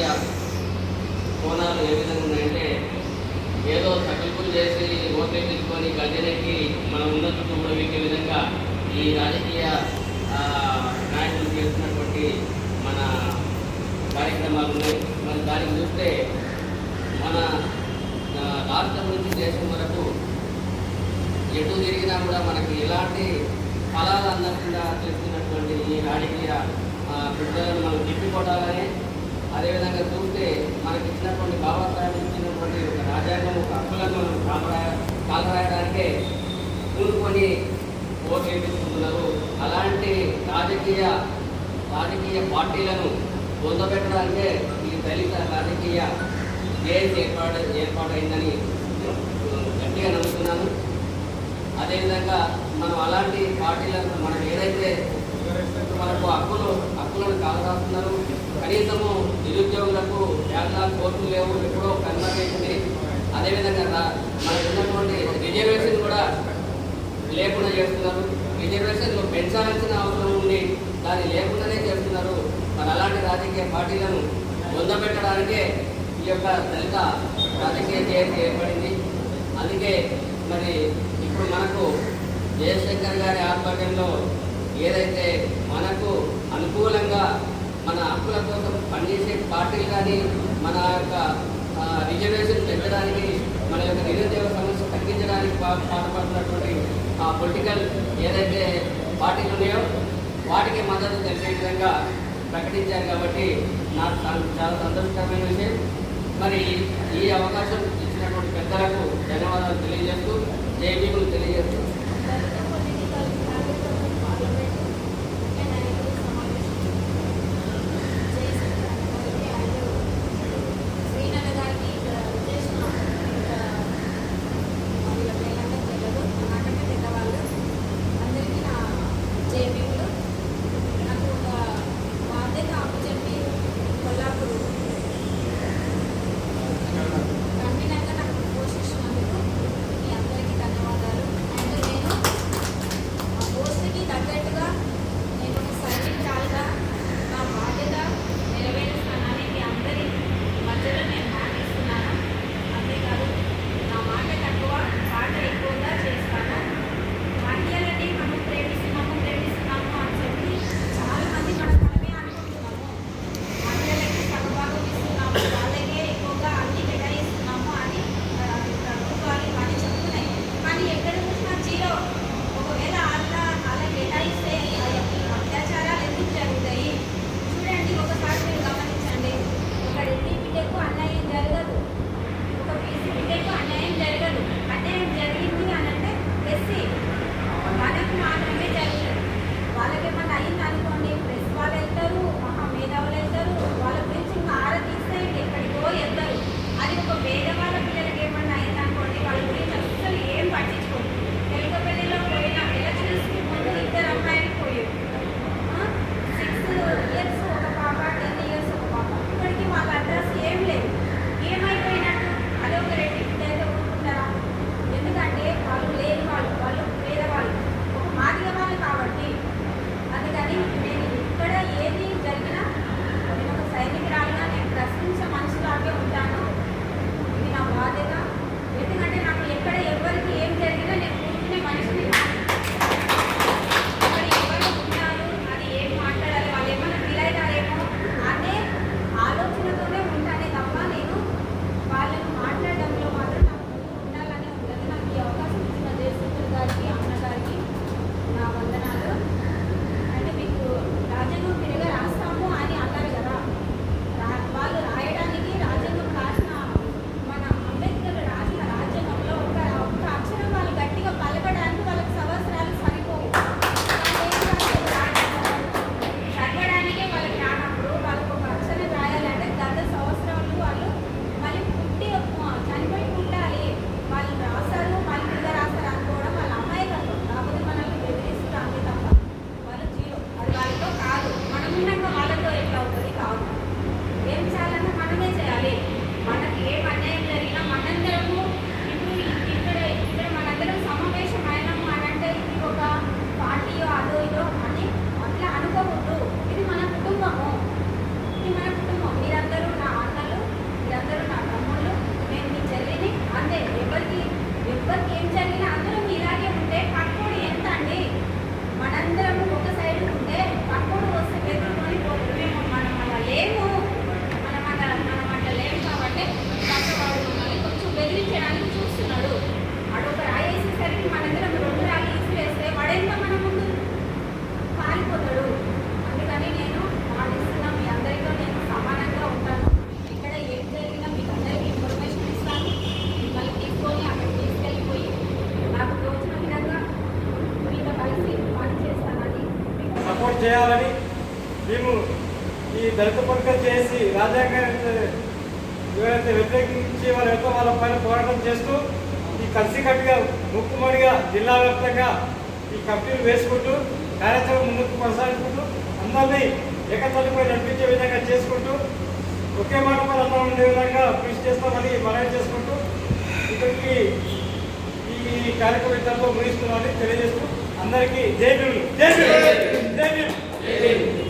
రాజకీయ కోణాలు ఏ విధంగా ఉన్నాయంటే ఏదో సకల్పులు చేసి ఓట్లు తీసుకొని గద్దెనెక్కి మన ఉన్నత కూడా వీకే విధంగా ఈ రాజకీయ నాయకులు చేస్తున్నటువంటి మన కార్యక్రమాలు ఉన్నాయి. మరి దానికి చూస్తే మన రాష్ట్రం నుంచి దేశం వరకు ఎటు తిరిగినా కూడా మనకి ఎలాంటి ఫలాలు అందకుండా చేస్తున్నటువంటి ఈ రాజకీయ బిడ్డలను మనం తిప్పికొట్టాలని అదేవిధంగా చూస్తే మనకి ఇచ్చినటువంటి బాబాసాహెబ్ ఇచ్చినటువంటి ఒక రాజ్యాంగం ఒక హక్కులను కాలరాయ కాలరాయడానికే కూలుకొని ఓటు అలాంటి రాజకీయ రాజకీయ పార్టీలను పొందబెట్టడానికే ఈ దళిత రాజకీయ జేఏసీ ఏర్పాటు ఏర్పాటైందని గట్టిగా నమ్ముతున్నాను. అదేవిధంగా మనం అలాంటి పార్టీలను మనం ఏదైతే మనకు హక్కులు హక్కులను కాలరాస్తున్నారు కనీసము కోర్టులు లేవు ఎప్పుడో కన్వర్టేషన్ అదేవిధంగా మనకు ఉన్నటువంటి రిజర్వేషన్ కూడా లేకుండా చేస్తున్నారు. రిజర్వేషన్లు పెంచాల్సిన అవసరం ఉంది. దాన్ని లేకుండానే చేస్తున్నారు. మరి అలాంటి రాజకీయ పార్టీలను పొందబెట్టడానికే ఈ యొక్క దళిత రాజకీయ జయంతి ఏర్పడింది. అందుకే మరి ఇప్పుడు మనకు జయశంకర్ గారి ఆధ్వర్యంలో ఏదైతే మనకు అనుకూలంగా మన హక్కుల కోసం పనిచేసే పార్టీలు కానీ మన యొక్క రిజర్వేషన్ పెంచడానికి మన యొక్క నిరుద్యోగ సమస్య తగ్గించడానికి పా- పాటుపడుతున్నటువంటి ఆ పొలిటికల్ ఏదైతే పార్టీలు ఉన్నాయో వాటికి మద్దతు తెలిసే విధంగా ప్రకటించారు కాబట్టి నాకు చాలా- చాలా సంతోషకరమైన విషయం. మరి ఈ అవకాశం ఇచ్చినటువంటి పెద్దలకు ధన్యవాదాలు తెలియజేస్తూ జేబీలు తెలియజేస్తూ. చేయాలని మేము ఈ దళిత పథకం చేసి రాజ్యాంగాన్ని ఎవరైతే వ్యతిరేకించి వాళ్ళతో వాళ్ళ పైన పోరాటం చేస్తూ ఈ కలిసికట్టుగా ముక్కుమడిగా జిల్లా వ్యాప్తంగా ఈ కమిటీలు వేసుకుంటూ కార్యాచరణ ముందుకు కొనసాగించుకుంటూ అందరినీ ఏకతల్లిపై నడిపించే విధంగా చేసుకుంటూ ఒకే మాట మీద అందరం ఉండే విధంగా కృషి చేస్తామని మనం చేసుకుంటూ ఇక్కడికి ఈ కార్యక్రమం ఇంతలో ముగిస్తున్నామని తెలియజేస్తూ అందరికీ జై భీములు జై భీములు జై భీమ్.